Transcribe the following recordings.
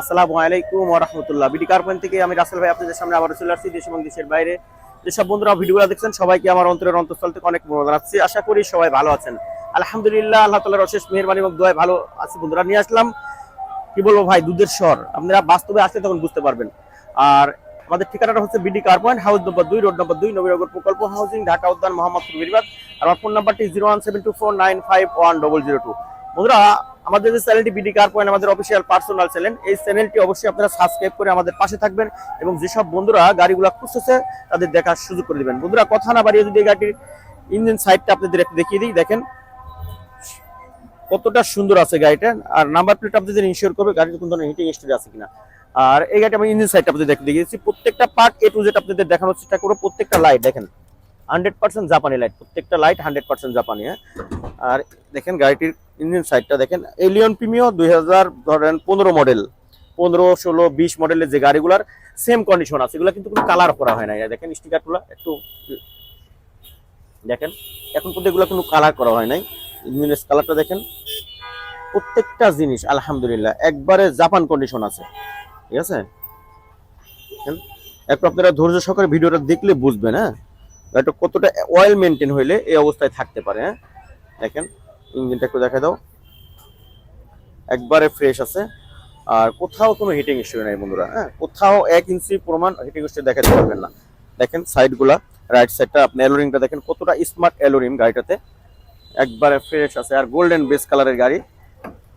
আসসালামু আলাইকুম রহমতুল্লাহ। BD car point থেকে আমি রাসেল ভাই আপনাদের সামনে আবার চলে আসছি দেশ এবং দেশের বাইরে। যেসব বন্ধুরা ভিডিওগুলো দেখছেন, সবাইকে আমার অন্তরের অন্তঃস্থল থেকে অনেক মনে জানাচ্ছি। আশা করি সবাই ভালো আছেন। আলহামদুলিল্লাহ, আল্লাহ তালার অশেষ মেহরবানি এবং দোয়ায় ভালো আছি। বন্ধুরা, নিয়ে আসলাম। কি বলব ভাই, দুধের স্বর। আপনারা বাস্তবে আসলে তখন বুঝতে পারবেন। আর আমাদের ঠিকানাটা হচ্ছে BD car point house number দুই, রোড নম্বর দুই, নবীনগর প্রকল্প হাউসিং ঢাকা, উদ্যান, মোহাম্মদপুর আর আমার ফোন নাম্বারটি zero one seven two four nine five one double zero two. বন্ধুরা আমাদের যে চ্যানেলটি বিডি কার পয়েন্ট আমাদের অফিসিয়াল পার্সোনাল চ্যানেল এই চ্যানেলটি অবশ্যই আপনারা সাবস্ক্রাইব করে আমাদের পাশে থাকবেন এবং যেসব বন্ধুরা গাড়িগুলো খুঁজতেছে, তাদের দেখার সুযোগ করে দিবেন। বন্ধুরা, কথা না বাড়িয়ে যদি এই গাড়িটির ইঞ্জিন সাইডটা আপনাদের একটু দেখিয়ে দিই, দেখেন। কতটা সুন্দর আছে গাড়িটা, আর নাম্বার প্লেট আপনাদের ইনশিওর করবে গাড়িতে কোন ধরনের হিটিং হিস্ট্রি আছে কিনা। আর এই গাড়িটা আমি ইঞ্জিন সাইডটা আপনাদের দেখে দেখিয়েছি প্রত্যেকটা পার্ট এ টু জেড আপনাদের দেখানোর চেষ্টা করব, প্রত্যেকটা লাইট দেখেন। হান্ড্রেড পার্সেন্ট জাপানি লাইট প্রত্যেকটা লাইট হান্ড্রেড পার্সেন্ট জাপানি হ্যাঁ? আর দেখেন গাড়িটির ইঞ্জিন সাইডটা দেখেন এলিয়ন প্রিমিও দুই হাজার, ধরেন পনেরো মডেল পনেরো, ষোলো, বিশ মডেলের যে গাড়িগুলার সেম কন্ডিশন আছে, এগুলো কিন্তু কোনো কালার করা হয় না। দেখেন স্টিকারগুলো একটু দেখেন, এখন পর্যন্ত এগুলো কোনো কালার করা হয় নাই। ইঞ্জিনের কালারটা দেখেন, প্রত্যেকটা জিনিস, আলহামদুলিল্লাহ, একবারে জাপান কন্ডিশন আছে, ঠিক আছে? একটু আপনারা ধৈর্য সহকারে ভিডিওটা দেখলে বুঝবেন হ্যাঁ? এটা কতটা অয়েল মেনটেন হইলে এই অবস্থায় থাকতে পারে হ্যাঁ? দেখেন, ইঞ্জিনটা একটু দেখা দাও। একবারে ফ্রেশ আছে। আর কোথাও কোনো হিটিং ইস্যু নাই বন্ধুরা হ্যাঁ? কোথাও এক ইঞ্চি প্রমাণ হিটিং ইস্যু দেখাতে পারবেন না। দেখেন সাইডগুলা রাইট সাইডটা আপনি এলোরিংটা দেখেন, কতটা স্মার্ট এলোরিং গাড়িটাতে। একবারে ফ্রেশ আছে। আর গোল্ডেন বেস কালারের গাড়ি,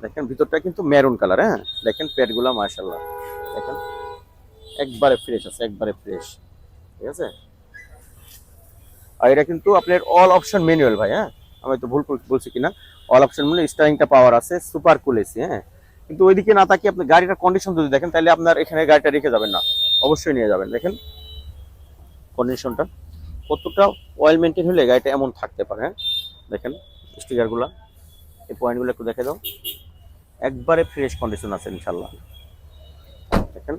দেখেন, ভিতরটা কিন্তু মেরুন কালার হ্যাঁ? দেখেন প্যাডগুলা মাশাল্লাহ দেখেন, একবারে ফ্রেশ আছে, একবারে ফ্রেশ ঠিক আছে? আর এটা কিন্তু আপনার অল অপশন ম্যানুয়াল ভাই হ্যাঁ? আমি তো ভুল বলছি কিনা? অল অপশন মানে স্টারিংটা পাওয়ার আছে সুপার কুল এসি হ্যাঁ? কিন্তু ওইদিকে না তাকিয়ে আপনি গাড়িটার কন্ডিশন যদি দেখেন, তাহলে আপনার এখানে গাড়িটা রেখে যাবেন না। অবশ্যই নিয়ে যাবেন, দেখেন। কন্ডিশনটা কতটা অয়েল মেনটেন হলে গাড়িটা এমন থাকতে পারে হ্যাঁ? দেখেন স্টিকারগুলা এই পয়েন্টগুলো একটু দেখে দাও। একবারে ফ্রেশ কন্ডিশন আছে ইনশাল্লাহ দেখেন।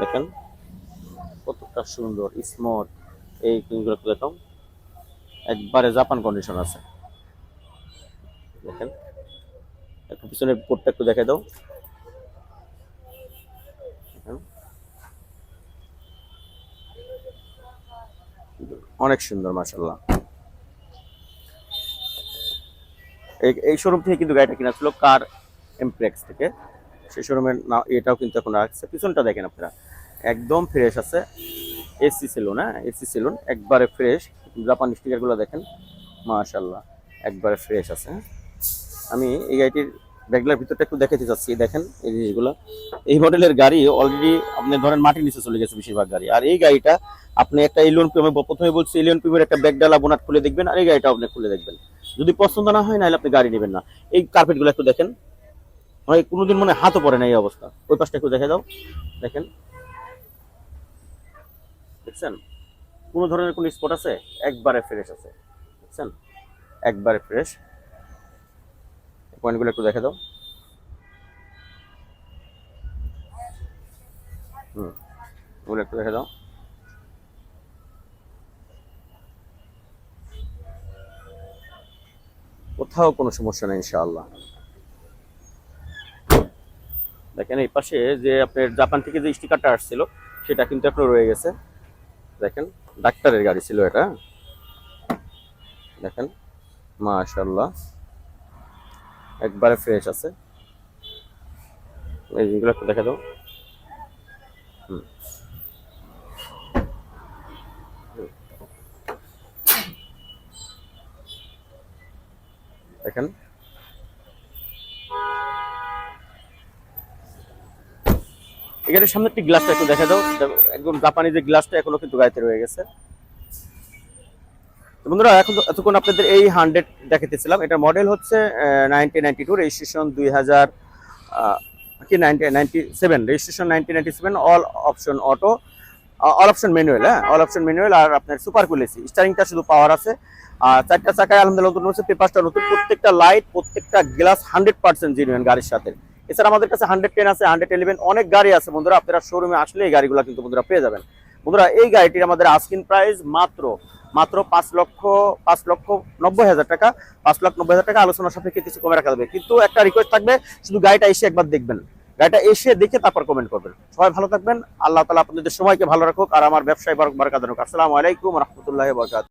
দেখেন। কতটা সুন্দর স্মুথ এই কিংগুলো দেখাও একবারে জাপান কন্ডিশন আছে। দেখেন। একটু পিছনের পোর্টটা একটু দেখে দাও। অনেক সুন্দর মাসাল্লাহ এই এই শোরুম থেকে কিন্তু গাড়িটা কিনা ছিল কার এমপ্লেক্স থেকে। সেই শোরুমের না, এটাও কিন্তু এখন রাখছে পিছনটা দেখেন আপনারা। একদম ফ্রেশ আছে। এসি সেলুন হ্যাঁ এসি সেলুন একবারে ফ্রেশ জাপান স্টিকারগুলো দেখেন মাশাল্লাহ একবারে ফ্রেশ আছে। আমি এই গাড়িটির ব্যাগলার ভিতরটা একটু দেখাতে চাচ্ছি, দেখেন এই জিনিসগুলো। এই মডেলের গাড়ি অলরেডি আপনি ধরেন মাটির নিচে চলে গেছে বেশিরভাগ গাড়ি। আর এই গাড়িটা আপনি একটা এলিয়ন প্রিমিয়াম প্রথমে বলছি এলিয়ন প্রিমিয়ার একটা ব্যাগডালা বোনাট খুলে দেখবেন, আর এই গাড়িটা আপনি খুলে দেখবেন। যদি পছন্দ না হয়, নাহলে আপনি গাড়ি নেবেন না। এই কার্পেটগুলো একটু দেখেন। হয় কোনোদিন মনে হাতও পড়ে না এই অবস্থা। ওই পাশটা একটু দেখে দাও। দেখেন। দেখছেন? কোনো ধরনের কোনো স্পট আছে? একবারে ফ্রেশ আছে। দেখছেন? একবারে ফ্রেশ পয়েন্টগুলো একটু দেখে দাও। হুম ওগুলো একটু দেখে দাও। কোথাও কোনো সমস্যা নেই, ইনশাআল্লাহ। দেখেন এই পাশে যে আপনার জাপান থেকে যে স্টিকারটা আসছিল, সেটা কিন্তু এখনও রয়ে গেছে। দেখেন, ডাক্তারের গাড়ি ছিল এটা। দেখেন মাশাল্লাহ একবারে ফ্রেশ আছে। এই যেগুলো একটু দেখে দাও। হুম। দেখেন এখানে সামনে একটি গ্লাসটা একটু দেখা দাও। একদম জাপানি যে গ্লাসটা এখনও কিন্তু গাড়িতে রয়ে গেছে। বন্ধুরা, এখন এতক্ষণ আপনাদের এই হান্ড্রেড দেখাতেছিলাম। এটা মডেল হচ্ছে নাইনটিন নাইনটি টু রেজিস্ট্রেশন দুই হাজার কি ninety ninety seven registration nineteen ninety seven all option auto all option manual হ্যাঁ? অল অপশন ম্যানুয়াল আর আপনার সুপার কুল এসি স্টারিংটা শুধু পাওয়ার আছে। আর চারটা চাকায় আলহামদুলিল্লাহ নতুন হচ্ছে পেপারটা নতুন। প্রত্যেকটা লাইট প্রত্যেকটা গ্লাস হান্ড্রেড পার্সেন্ট জেনুইন গাড়ির সাথে। এছাড়া আমাদের কাছে হান্ড্রেড টেন আছে হান্ড্রেড ইলেভেন অনেক গাড়ি আছে বন্ধুরা। আপনারা শোরুমে আসলে এই গাড়িগুলো কিন্তু বন্ধুরা পেয়ে যাবেন। বন্ধুরা, এই গাড়িটির আমাদের আস্কিন প্রাইস মাত্র মাত্র পাঁচ লক্ষ পাঁচ লক্ষ নব্বই হাজার টাকা, পাঁচ লক্ষ নব্বই হাজার টাকা আলোচনা সাপেক্ষে কিছু কমে রাখা যাবে। কিন্তু একটা রিকোয়েস্ট থাকবে, শুধু গাড়িটা এসে একবার দেখবেন। গাড়িটা এসে দেখে তারপর কমেন্ট করবেন। সবাই ভালো থাকবেন, আল্লাহ তালা আপনাদের সময়কে ভালো রাখুক, আর আমার ব্যবসায় বারকাত আসসালামু আলাইকুম রহমতুল্লাহ বরকাত